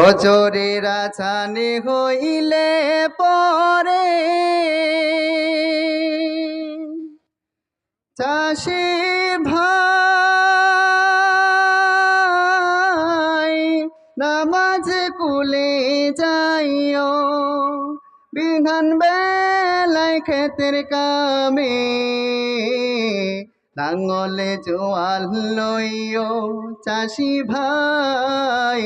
ফজরের আছানে হইলে পরে চাষি ভাই নামাজ কুলে যাইও, বিধান বেলায় ক্ষেতের কামে লাঙলে জোয়াল লইও। চাষি ভাই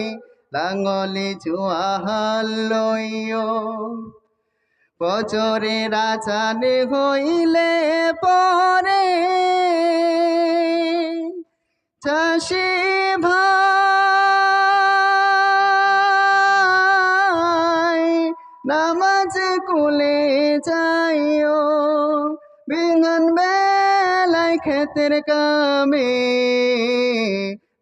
লাঙলে জোয়াল লইও। বছরে রাজানে হইলে পরে চাষি ভাই নামাজ কুলে যাইও। বিহান বেলায় ক্ষেতের কামে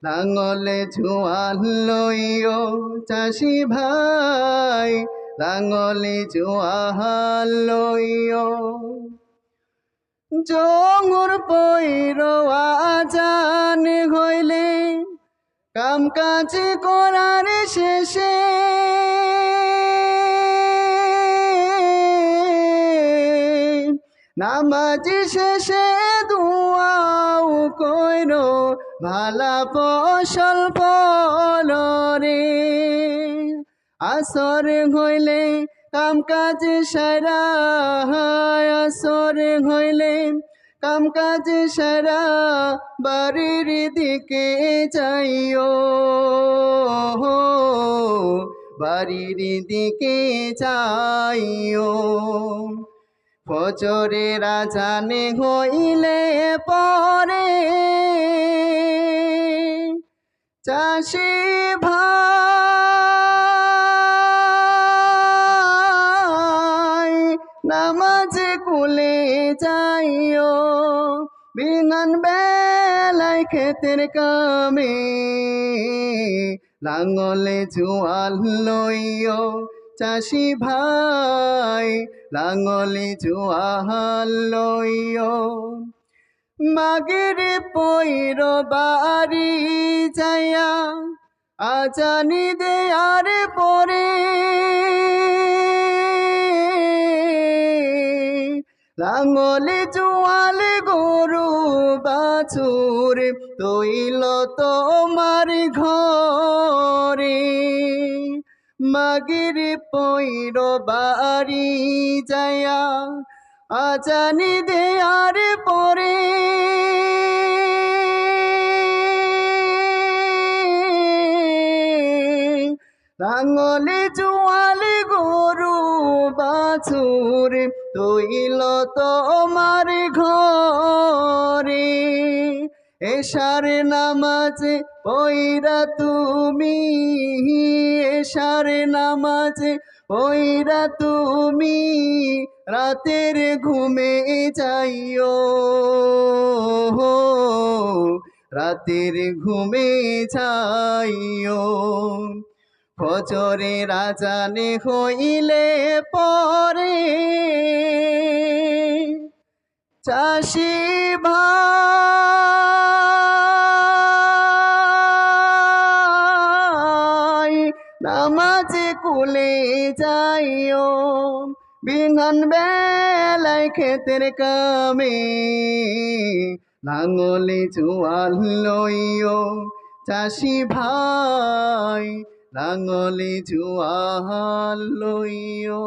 লাঙলে ঝুয়াল লইও চাষি ভাই, লাঙলে জোয়াল লইও। জঙ্গুর পৈর আজান হইলে কাম কাজ করার শেষে নামাজ শেষে দুয়াও কইর ভালা ফসল ফলরে আসর হইলে কাম কাজ সারা আসর হইলে কাম কাজ সারা বাড়ির দিকে যাইও। বাড়ির দিকে যাইও। ফজরে রাজানে হইলে পরে চাষি ভাই নামাজ কুলে যাইও বিনান বেলায় ক্ষেতের কামে লাঙলে জোয়াল লইও। চাষি ভাই লাঙলে জোয়াল লইও। মাগের পৈর বাড়ি যাইয়া আজানি দেয়ার পরে লাঙলে জোয়ালে গরু বাছুর তৈল তোমার ঘরে। মাগের পৈর বাড়ি যায়া আজানি দেয়ার পরে রাঙলে জোয়ালে গরু বাছুর তৈল তোমার ঘরে। এশার নামাজে পইরা তুমি এশার নামাজে, পইরা তুমি রাতের ঘুমে যাইও। রাতের ঘুমে যাইও। ফজরে রাজানে হইলে পরে চাষি ভাই নামাজ কুলে যাইও বিহান বেলায় খেতের কামে। লাঙলে জোয়াল লইও, চাষি ভাই, লাঙলে জোয়াল লইও।